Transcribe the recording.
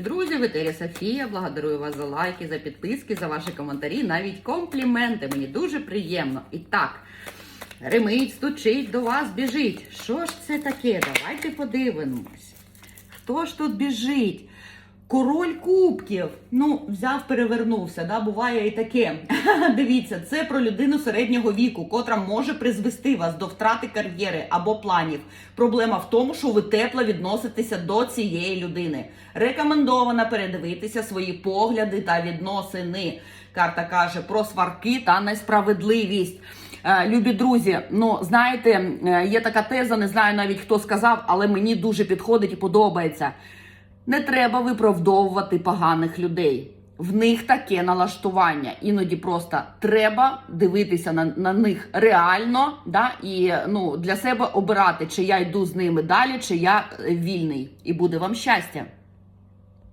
Друзі, в етері Софія, благодарую вас за лайки, за підписки, за ваші коментарі, навіть компліменти. Мені дуже приємно. І так, ремить, стучить, до вас біжить. Що ж це таке? Давайте подивимось. Хто ж тут біжить? Король кубків. Ну, взяв, перевернувся. Да? Буває і таке. Дивіться, це про людину середнього віку, котра може призвести вас до втрати кар'єри або планів. Проблема в тому, що ви тепло відноситеся до цієї людини. Рекомендовано передивитися свої погляди та відносини. Карта каже про сварки та несправедливість. Е, Любі друзі, ну знаєте, е, є така теза, не знаю навіть хто сказав, але мені дуже підходить і подобається. Не треба виправдовувати поганих людей. В них таке налаштування. Іноді просто треба дивитися на, на них реально, да, і ну, для себе обирати, чи я йду з ними далі, чи я е, вільний. І буде вам щастя.